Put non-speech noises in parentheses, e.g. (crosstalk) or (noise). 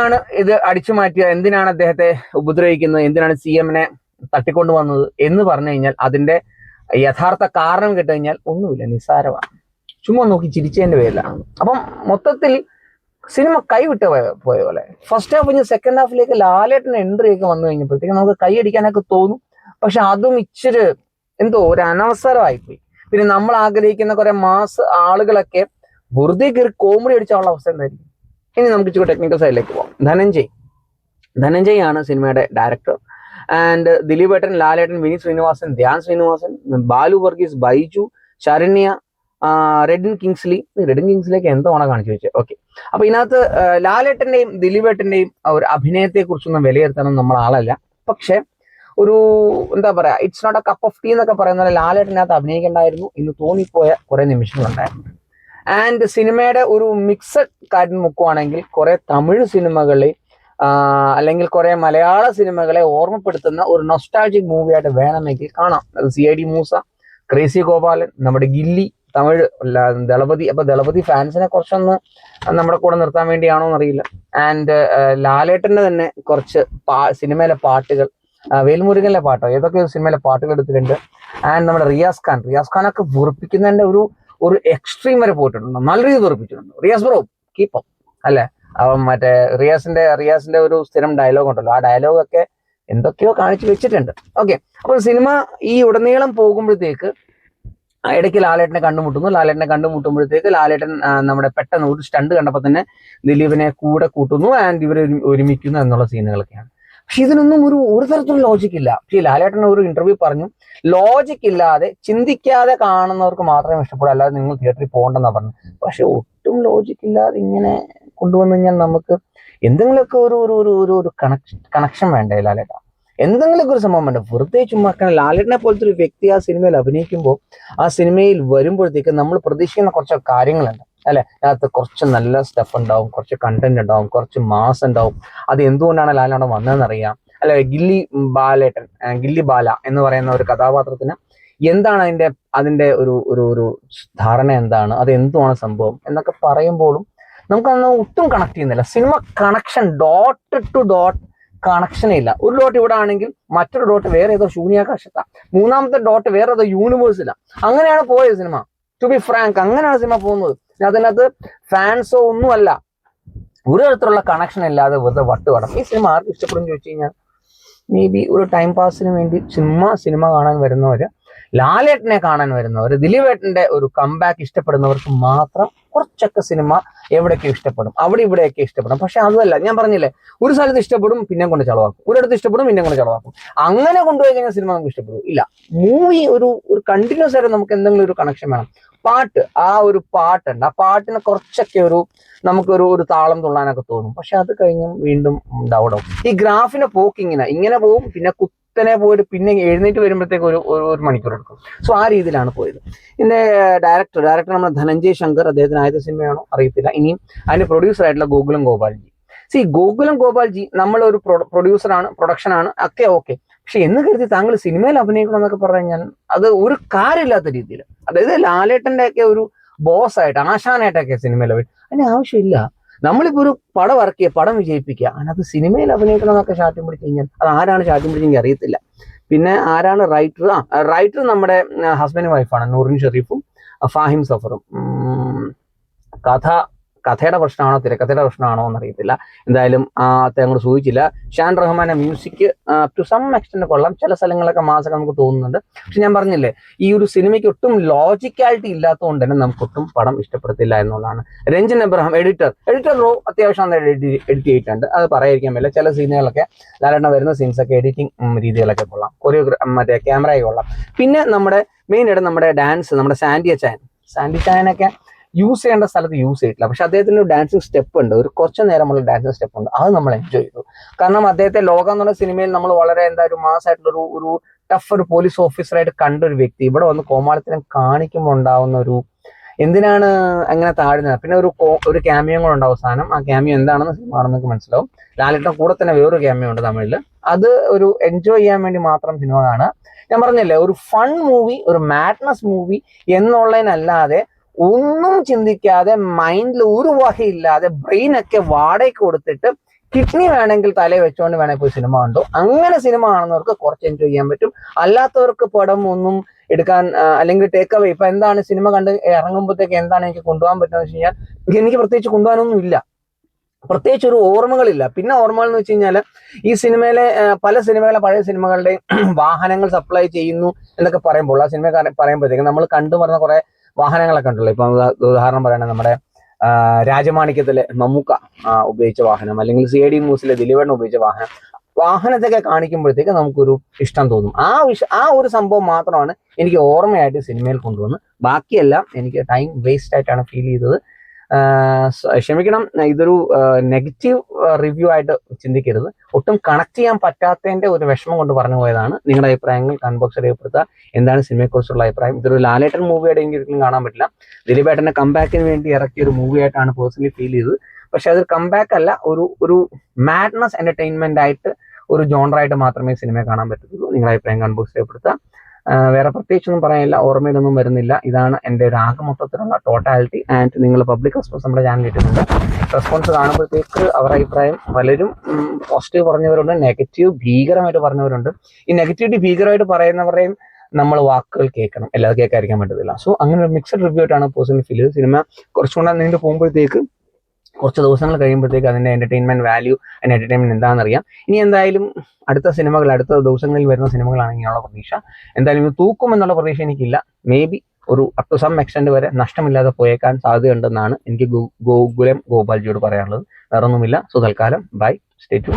ആണ് ഇത് അടിച്ചു മാറ്റിയത് എന്തിനാണ് അദ്ദേഹത്തെ ഉപദ്രവിക്കുന്നത്? എന്തിനാണ് സി എമ്മിനെ തട്ടിക്കൊണ്ടു വന്നത്? എന്ന് പറഞ്ഞു കഴിഞ്ഞാൽ അതിന്റെ യഥാർത്ഥ കാരണം കേട്ട് കഴിഞ്ഞാൽ ഒന്നുമില്ല നിസ്സാരമാണ്. ചുമ്മാ നോക്കി ചിരിച്ചതിന്റെ പേരിലാണ്. അപ്പം മൊത്തത്തിൽ സിനിമ കൈവിട്ട് പോയ പോയ പോലെ ഫസ്റ്റ് ഹാഫ് കഴിഞ്ഞ് സെക്കൻഡ് ഹാഫിലേക്ക് ലാലേട്ടൻ എൻട്രി ഒക്കെ വന്നു കഴിഞ്ഞപ്പോഴത്തേക്ക് നമുക്ക് കൈ അടിക്കാനൊക്കെ തോന്നും. പക്ഷെ അതും ഇച്ചിരി എന്തോ ഒരു അനവസരമായിപ്പോയി. പിന്നെ നമ്മൾ ആഗ്രഹിക്കുന്ന കുറെ മാസ് ആളുകളൊക്കെ വെറുതെ കയറി കോമഡി അടിച്ചാനുള്ള അവസ്ഥ എന്തായിരിക്കും? ഇനി നമുക്ക് ഇച്ചിരി ടെക്നിക്കൽ സൈഡിലേക്ക് പോകാം ധനഞ്ജയ് ധനഞ്ജയ്. ആണ് സിനിമയുടെ ഡയറക്ടർ ആൻഡ് ദിലീപ് ഏട്ടൻ ലാലേട്ടൻ വിനീത് ശ്രീനിവാസൻ ധ്യാൻ ശ്രീനിവാസൻ ബാലു വർഗീസ് ബൈജു ശരണ്യ റെഡിൻ കിങ്സ്ലി. റെഡിൻ കിങ്സ്ലിയൊക്കെ എന്താണ് കാണിച്ചു വെച്ചത് ഓക്കെ അപ്പൊ ഇതിനകത്ത് ലാലേട്ടന്റെയും ദിലീപേട്ടന്റെയും ഒരു അഭിനയത്തെ കുറിച്ചൊന്നും വിലയിരുത്താനൊന്നും നമ്മൾ ആളല്ല. പക്ഷെ ഒരു എന്താ പറയാ it's not a cup of tea എന്നൊക്കെ പറയുന്ന ലാലേട്ടനകത്ത് അഭിനയിക്കേണ്ടായിരുന്നു എന്ന് തോന്നിപ്പോയ കുറെ നിമിഷങ്ങളുണ്ടായിരുന്നു. ആൻഡ് സിനിമയുടെ ഒരു മിക്സഡ് കാര്യം നോക്കുവാണെങ്കിൽ കുറെ തമിഴ് സിനിമകളെ അല്ലെങ്കിൽ കുറെ മലയാള സിനിമകളെ ഓർമ്മപ്പെടുത്തുന്ന ഒരു നൊസ്റ്റാൾജിക് മൂവിയായിട്ട് വേണമെങ്കിൽ കാണാം. അത് C I D Moosa crazy Gopalan നമ്മുടെ ഗില്ലി തമിഴ് അല്ല, ദളപതി. അപ്പൊ ദളപതി ഫാൻസിനെ കുറച്ചൊന്ന് നമ്മുടെ കൂടെ നിർത്താൻ വേണ്ടിയാണോ എന്നറിയില്ല. ആൻഡ് ലാലേട്ടന്റെ തന്നെ കുറച്ച് പാ സിനിമയിലെ പാട്ടുകൾ വേൽമുരുകനിലെ പാട്ടോ ഏതൊക്കെ സിനിമയിലെ പാട്ടുകൾ എടുത്തിട്ടുണ്ട്. ആൻഡ് നമ്മുടെ റിയാസ് ഖാൻ റിയാസ് ഖാനൊക്കെ വെറുപ്പിക്കുന്നതിന്റെ ഒരു ഒരു എക്സ്ട്രീം വരെ പോയിട്ടുണ്ട്. നല്ല രീതിയിൽ വെറുപ്പിച്ചിട്ടുണ്ട് റിയാസ് ബ്രോ കീപ്പ് അല്ലെ? അവൻ മറ്റേ റിയാസിന്റെ റിയാസിന്റെ ഒരു സ്ഥിരം ഡയലോഗ് ഉണ്ടല്ലോ. ആ ഡയലോഗ് ഒക്കെ എന്തൊക്കെയോ കാണിച്ചു വെച്ചിട്ടുണ്ട്. ഓക്കെ അപ്പോൾ സിനിമ ഈ ഉടനീളം പോകുമ്പോഴത്തേക്ക് ഇടയ്ക്ക് ലാലേട്ടനെ കണ്ടുമുട്ടുന്നു. ലാലേട്ടനെ കണ്ടുമുട്ടുമ്പോഴത്തേക്ക് ലാലേട്ടൻ നമ്മുടെ പെട്ടെന്ന് ഒരു സ്റ്റണ്ട് കണ്ടപ്പോൾ തന്നെ ദിലീപിനെ കൂടെ കൂട്ടുന്നു. ആൻഡ് ഇവരെ ഒരുമിക്കുന്നു എന്നുള്ള സീനുകളൊക്കെയാണ് പക്ഷെ ഇതിനൊന്നും ഒരു ഒരു തരത്തിലുള്ള ലോജിക് ഇല്ല. പക്ഷേ ലാലേട്ടൻ ഒരു ഇന്റർവ്യൂ പറഞ്ഞു ലോജിക് ഇല്ലാതെ ചിന്തിക്കാതെ കാണുന്നവർക്ക് മാത്രമേ ഇഷ്ടപ്പെടൂ. അല്ലാതെ നിങ്ങൾ തിയേറ്ററിൽ പോകണ്ടെന്നാ പറഞ്ഞു പക്ഷെ ഒട്ടും ലോജിക് ഇല്ലാതെ ഇങ്ങനെ കൊണ്ടുവന്നു കഴിഞ്ഞാൽ നമുക്ക് എന്തെങ്കിലുമൊക്കെ ഒരു ഒരു ഒരു ഒരു ഒരു കണക്ഷൻ കണക്ഷൻ വേണ്ടേ ലാലേട്ട? എന്തെങ്കിലുമൊക്കെ ഒരു സംഭവം വേണ്ട? വെറുതെ ചുമ്മാ കാരണം ലാലേട്ടനെ പോലത്തെ ഒരു വ്യക്തി ആ സിനിമയിൽ അഭിനയിക്കുമ്പോൾ ആ സിനിമയിൽ വരുമ്പോഴത്തേക്ക് നമ്മൾ പ്രതീക്ഷിക്കുന്ന കുറച്ച് കാര്യങ്ങളുണ്ട്. അല്ലെ? അതിനകത്ത് കുറച്ച് നല്ല സ്റ്റെപ്പ് ഉണ്ടാവും കുറച്ച് കണ്ടന്റ് ഉണ്ടാവും കുറച്ച് മാസ് ഉണ്ടാവും. അത് എന്തുകൊണ്ടാണ് ലാലാണ് വന്നതെന്ന് അറിയാം. അല്ലെ ഗില്ലി ബാലേട്ടൻ ഗില്ലി ബാല എന്ന് പറയുന്ന ഒരു കഥാപാത്രത്തിന് എന്താണ് അതിന്റെ അതിന്റെ ഒരു ഒരു ഒരു ധാരണ എന്താണ്? അത് എന്തുമാണ് സംഭവം? എന്നൊക്കെ പറയുമ്പോഴും നമുക്കന്ന് ഒട്ടും കണക്ട് ചെയ്യുന്നില്ല. Cinema connection dot to dot കണക്ഷനേ ഇല്ല. ഒരു ഡോട്ട് ഇവിടെ ആണെങ്കിൽ മറ്റൊരു ഡോട്ട് വേറെ ഏതോ ശൂന്യാകാശത്താണ് മൂന്നാമത്തെ ഡോട്ട് വേറെ ഏതോ യൂണിവേഴ്സിലാണ് അങ്ങനെയാണ് പോയത് സിനിമ ടു ബി ഫ്രാങ്ക് അങ്ങനെയാണ് സിനിമ പോകുന്നത്. അതിനകത്ത് ഫാൻസോ ഒന്നുമല്ല ഒരു തരത്തിലുള്ള കണക്ഷൻ ഇല്ലാതെ വെറുതെ വട്ടുപടം ഈ സിനിമ ആർക്ക് ഇഷ്ടപ്പെടും ചോദിച്ചു കഴിഞ്ഞാൽ മേ ബി ഒരു ടൈം പാസിന് വേണ്ടി ചുമ്മാ സിനിമ കാണാൻ വരുന്നവര് ലാലേട്ടനെ കാണാൻ വരുന്നവർ ദിലീപേട്ടന്റെ ഒരു കംബാക്ക് ഇഷ്ടപ്പെടുന്നവർക്ക് മാത്രം കുറച്ചൊക്കെ സിനിമ എവിടെയൊക്കെ ഇഷ്ടപ്പെടും അവിടെ ഇവിടെയൊക്കെ ഇഷ്ടപ്പെടും. പക്ഷെ അതല്ല ഞാൻ പറഞ്ഞില്ലേ ഒരു സ്ഥലത്ത് ഇഷ്ടപ്പെടും പിന്നെ കൊണ്ട് ചളവാക്കും. ഒരിടത്ത് ഇഷ്ടപ്പെടും പിന്നെ കൊണ്ട് ചളവാക്കും. അങ്ങനെ കൊണ്ടുപോയി കഴിഞ്ഞാൽ സിനിമ നമുക്ക് ഇഷ്ടപ്പെടും. ഇല്ല. മൂവി ഒരു ഒരു കണ്ടിന്യൂസ് ആയിട്ട് നമുക്ക് എന്തെങ്കിലും ഒരു കണക്ഷൻ വേണം. പാട്ട് ആ ഒരു പാട്ടുണ്ട്. ആ പാട്ടിന് കുറച്ചൊക്കെ ഒരു നമുക്കൊരു ഒരു താളം തുള്ളാനൊക്കെ തോന്നും. പക്ഷെ അത് കഴിഞ്ഞ് വീണ്ടും ഡൗൺ ആവും. ഈ ഗ്രാഫിനെ പോക്ക് ഇങ്ങനെ. പോകും പിന്നെ കുത്തനെ പോയിട്ട് പിന്നെ എഴുന്നേറ്റ് വരുമ്പോഴത്തേക്ക് ഒരു ഒരു- മണിക്കൂർ എടുക്കും. സോ ആ രീതിയിലാണ് പോയത്. ഇതിന്റെ ഡയറക്ടർ ഡയറക്ടർ നമ്മുടെ ധനഞ്ജയ് ശങ്കർ അദ്ദേഹത്തിന് ആദ്യത്തെ സിനിമയാണോ? അറിയത്തില്ല. ഇനിയും അതിന്റെ പ്രൊഡ്യൂസർ ആയിട്ടുള്ള ഗോകുലം ഗോപാൽജി. സി ഗോകുലം ഗോപാൽജി നമ്മളൊരു പ്രൊഡ്യൂസറാണ് പ്രൊഡക്ഷൻ ആണ് ഒക്കെ ഓക്കെ പക്ഷെ എന്ന് കരുതി താങ്കൾ സിനിമയിൽ അഭിനയിക്കണം എന്നൊക്കെ പറഞ്ഞു കഴിഞ്ഞാൽ അത് ഒരു കാര്യമില്ലാത്ത രീതിയിൽ അതായത് ലാലേട്ടന്റെ ഒക്കെ ഒരു ബോസ് ആയിട്ട് ആശാനായിട്ടൊക്കെ സിനിമയിൽ അതിന് ആവശ്യമില്ല. നമ്മളിപ്പോ ഒരു പടം ഇറക്കിയ പടം വിജയിപ്പിക്കുക. അതിനകത്ത് സിനിമയിൽ അഭിനയിക്കണം എന്നൊക്കെ ശാഠ്യം പിടിച്ചു കഴിഞ്ഞാൽ അത് ആരാണ് ശാഠ്യം പിടിച്ചെങ്കിൽ അറിയത്തില്ല. പിന്നെ ആരാണ് റൈറ്റർ ആ റൈറ്റർ നമ്മുടെ ഹസ്ബൻഡ് വൈഫാണ് നൂറിൻ ഷെറീഫും ഫാഹിം സഫറും. കഥ കഥയുടെ പ്രശ്നമാണോ തിരക്കഥയുടെ പ്രശ്നമാണോ എന്നറിയത്തില്ല. എന്തായാലും ആ അങ്ങോട്ട് സൂചിച്ചില്ല. ഷാൻ റഹ്മാന്റെ മ്യൂസിക് ടു സം എക്സ്റ്റെന്റ് കൊള്ളാം. ചില സ്ഥലങ്ങളൊക്കെ മാസൊക്കെ നമുക്ക് തോന്നുന്നുണ്ട്. പക്ഷെ ഞാൻ പറഞ്ഞില്ലേ ഈ ഒരു സിനിമയ്ക്ക് ഒട്ടും ലോജിക്കാലിറ്റി ഇല്ലാത്തതുകൊണ്ട് തന്നെ നമുക്ക് ഒട്ടും പടം ഇഷ്ടപ്പെടുത്തില്ല എന്നുള്ളതാണ്. രഞ്ജൻ എബ്രഹാം എഡിറ്റർ എഡിറ്റർ റോ അത്യാവശ്യം എഡിറ്റ് ചെയ്തിട്ടുണ്ട്. അത് പറയാതിരിക്കാൻ പറ്റില്ല ചില സീനുകളൊക്കെ ധാരണ വരുന്ന സീൻസൊക്കെ എഡിറ്റിംഗ് രീതികളൊക്കെ കൊള്ളാം. കൊറിയോഗ്രാ മറ്റേ ക്യാമറയൊക്കെ കൊള്ളാം. പിന്നെ നമ്മുടെ മെയിൻ ആയിട്ട് നമ്മുടെ ഡാൻസ് നമ്മുടെ സാൻഡിയ ചാൻ. സാൻഡി ചാനൊക്കെ യൂസ് ചെയ്യേണ്ട സ്ഥലത്ത് യൂസ് ചെയ്തിട്ടില്ല. പക്ഷെ അദ്ദേഹത്തിന് ഡാൻസിങ് സ്റ്റെപ്പ് ഉണ്ട്. ഒരു കുറച്ച് നേരമുള്ള ഡാൻസിങ് സ്റ്റെപ്പ് ഉണ്ട്. അത് നമ്മൾ എൻജോയ് ചെയ്തു. കാരണം അദ്ദേഹത്തെ ലോകം എന്നുള്ള സിനിമയിൽ നമ്മൾ വളരെ എന്താ ഒരു മാസമായിട്ടുള്ള ഒരു ടഫ് ഒരു പോലീസ് ഓഫീസറായിട്ട് കണ്ട ഒരു വ്യക്തി. ഇവിടെ വന്ന് കോമാളിത്തരം കാണിക്കുമ്പോൾ ഉണ്ടാവുന്ന ഒരു എന്തിനാണ് അങ്ങനെ താഴ്ന്നത്? പിന്നെ ഒരു ഒരു ക്യാമിയോ കൂടെ ഉണ്ട് അവസാനം. ആ ക്യാമിയോ എന്താണെന്ന് സിനിമ കാണുന്നവർക്ക് മനസ്സിലാവും. ലാലിട്ടം കൂടെ തന്നെ വേറൊരു ക്യാമിയോ ഉണ്ട് തമിഴിൽ അത് ഒരു എൻജോയ് ചെയ്യാൻ വേണ്ടി മാത്രം സിനിമ കാണുക. ഞാൻ പറഞ്ഞില്ലേ ഒരു ഫൺ മൂവി ഒരു മാഡ്നസ് മൂവി എന്നുള്ളതിനല്ലാതെ ഒന്നും ചിന്തിക്കാതെ മൈൻഡിൽ ഒരു വകയില്ലാതെ ബ്രെയിൻ ഒക്കെ വാടകയ്ക്ക് കൊടുത്തിട്ട് കിഡ്നി വേണമെങ്കിൽ തലയിൽ വെച്ചുകൊണ്ട് വേണമെങ്കിൽ പോയി സിനിമ കണ്ടു. അങ്ങനെ സിനിമ കാണുന്നവർക്ക് കുറച്ച് എൻജോയ് ചെയ്യാൻ പറ്റും. അല്ലാത്തവർക്ക് പടം ഒന്നും എടുക്കാൻ അല്ലെങ്കിൽ ടേക്ക് അവേ ഇപ്പൊ എന്താണ് സിനിമ കണ്ട് ഇറങ്ങുമ്പോഴത്തേക്ക് എന്താണ് എനിക്ക് കൊണ്ടുപോകാൻ പറ്റുന്നത് വെച്ച് കഴിഞ്ഞാൽ എനിക്ക് പ്രത്യേകിച്ച് കൊണ്ടുപോകാനൊന്നും ഇല്ല. പ്രത്യേകിച്ച് ഒരു ഓർമ്മകളില്ല. പിന്നെ ഓർമ്മകൾ എന്ന് വെച്ച് കഴിഞ്ഞാൽ ഈ സിനിമയിലെ പല സിനിമകളെ പഴയ സിനിമകളുടെ (clears throat) വാഹനങ്ങൾ സപ്ലൈ ചെയ്യുന്നു എന്നൊക്കെ പറയുമ്പോൾ ആ സിനിമ പറയുമ്പോഴത്തേക്ക് നമ്മൾ കണ്ടു പറഞ്ഞ കുറെ വാഹനങ്ങളൊക്കെ ഉണ്ടല്ലോ ഇപ്പൊ ഉദാഹരണം പറയുകയാണെങ്കിൽ നമ്മുടെ രാജമാണിക്യത്തിലെ മമ്മൂക്ക ഉപയോഗിച്ച വാഹനം അല്ലെങ്കിൽ സി ഡി മൂസിലെ ദിലീപണ്ണ ഉപയോഗിച്ച വാഹനം. വാഹനത്തൊക്കെ കാണിക്കുമ്പോഴത്തേക്ക് നമുക്കൊരു ഇഷ്ടം തോന്നും. ആ വിഷ ആ ഒരു സംഭവം മാത്രമാണ് എനിക്ക് ഓർമ്മയായിട്ട് സിനിമയിൽ കൊണ്ടുവന്ന്. ബാക്കിയെല്ലാം എനിക്ക് ടൈം വേസ്റ്റ് ആയിട്ടാണ് ഫീൽ ചെയ്തത്. ക്ഷമിക്കണം. ഇതൊരു നെഗറ്റീവ് റിവ്യൂ ആയിട്ട് ചിന്തിക്കരുത്. ഒട്ടും കണക്ട് ചെയ്യാൻ പറ്റാത്തതിന്റെ ഒരു വിഷമം കൊണ്ട് പറഞ്ഞു പോയതാണ്. നിങ്ങളുടെ അഭിപ്രായങ്ങൾ കൺബോക്സ് രേഖപ്പെടുത്തുക. എന്താണ് സിനിമയെക്കുറിച്ചുള്ള അഭിപ്രായം? ഇതൊരു ലാലേട്ടൻ മൂവിയുടെ ഒരിക്കലും കാണാൻ പറ്റില്ല. ദിലീപേട്ടന്റെ കംബാക്കിന് വേണ്ടി ഇറക്കിയ ഒരു മൂവി ആയിട്ടാണ് പേഴ്സണലി ഫീൽ ചെയ്തത്. പക്ഷെ അതൊരു കംബാക്ക് അല്ല. ഒരു ഒരു മാഡ്നസ് എന്റർടൈൻമെന്റ് ആയിട്ട് ഒരു ജോണറായിട്ട് മാത്രമേ സിനിമയെ കാണാൻ പറ്റത്തുള്ളൂ. നിങ്ങളുടെ അഭിപ്രായം കൺബോക്സ് രേഖപ്പെടുത്തുക. വേറെ പ്രത്യേകിച്ചൊന്നും പറയാനില്ല ഓർമ്മയിലൊന്നും വരുന്നില്ല. ഇതാണ് എന്റെ ഒരു ആകെ മൊത്തത്തിലുള്ള ടോട്ടാലിറ്റി ആൻഡ് നിങ്ങൾ പബ്ലിക് റെസ്പോൺസ് നമ്മുടെ ചാനൽ കിട്ടുന്നുണ്ട് റെസ്പോൺസ് കാണുമ്പോഴത്തേക്ക് അവരുടെ അഭിപ്രായം പലരും പോസിറ്റീവ് പറഞ്ഞവരുണ്ട് നെഗറ്റീവ് ഭീകരമായിട്ട് പറഞ്ഞവരുണ്ട്. ഈ നെഗറ്റിവിറ്റി ഭീകരമായിട്ട് പറയുന്നവരെയും നമ്മൾ വാക്കുകൾ കേൾക്കണം. എല്ലാവരും കേൾക്കാതിരിക്കാൻ പറ്റത്തില്ല. സോ അങ്ങനെ ഒരു മിക്സഡ് റിവ്യൂ ആയിട്ടാണ് പേഴ്സണൽ ഫീൽ സിനിമ കുറച്ചുകൂടെ നീണ്ടു പോകുമ്പോഴത്തേക്ക് കുറച്ച് ദിവസങ്ങൾ കഴിയുമ്പോഴത്തേക്ക് അതിന്റെ എന്റർടൈൻമെന്റ് വാല്യൂ അതിന്റെ എന്റർടൈൻമെന്റ് എന്താണെന്നറിയാം. ഇനി എന്തായാലും അടുത്ത സിനിമകൾ അടുത്ത ദിവസങ്ങളിൽ വരുന്ന സിനിമകളാണ് ഇങ്ങനെയുള്ള പ്രതീക്ഷ. എന്തായാലും ഇത് തൂക്കും എന്നുള്ള പ്രതീക്ഷ എനിക്കില്ല. മേ ബി ഒരു അപ് ടു സം എക്സ്റ്റെന്റ് വരെ നഷ്ടമില്ലാതെ പോയേക്കാൻ സാധ്യതയുണ്ടെന്നാണ് എനിക്ക് ഗോകുലം ഗോപാൽജിയോട് പറയാനുള്ളത്. വേറൊന്നുമില്ല. സോ തൽക്കാലം ബൈ സ്റ്റേ ടു